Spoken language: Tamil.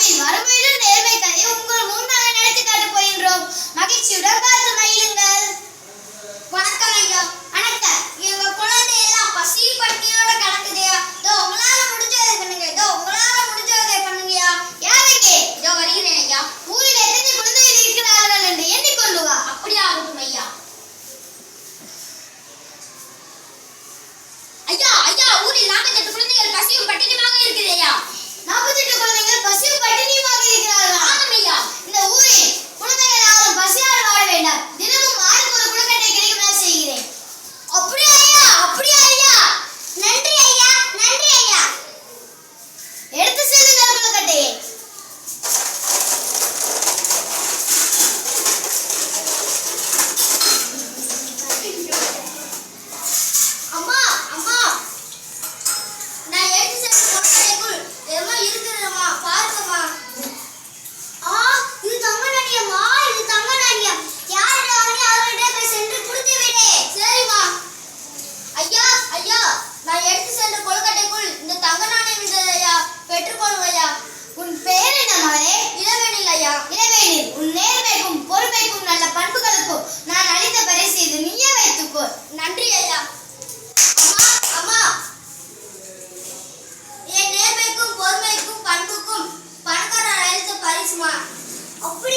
விழாவில் வறுமையிலும் நேர்மை கதை உங்கள் முன்னாக நடத்தி காட்டப் போகின்றோம். மகிழ்ச்சியுடன் பார்த்து மகிழுங்கள். வணக்கம் ஐயா. வணக்கம். எங்க குழந்தை எல்லாம் பசி பட்டினியோட கிடக்குதையா இதோ உங்களால முடிஞ்சதை பண்ணுங்க. இதோ உங்களால முடிஞ்சதை பண்ணுங்கயா யாருங்க இதோ வருகிறேன் ஐயா. ஊரில் எத்தனை குழந்தைகள் இருக்கிறார்கள் என்று எண்ணிக்கொண்டு வா அப்படியே ஆகட்டும் ஐயா. ஐயா ஐயா ஊரில் நாற்பத்தெட்டு குழந்தைகள் பசியும் பட்டினி பெற்றுக்கொள்ளும் ஐயா உன் பெயர் என்ன மகளே? இளவேணில் ஐயா இளவேணில் உன் நேர்மைக்கும் பொறுமைக்கும் நல்ல பண்புகளுக்கும் நான் அளித்த பரிசு இது நீயே வைத்துக்கோ நன்றி ஐயா. அம்மா அம்மா. என் நேர்மைக்கும் பொறுமைக்கும் பண்புக்கும் பணக்காரர் அளித்த பரிசுமா? அப்படி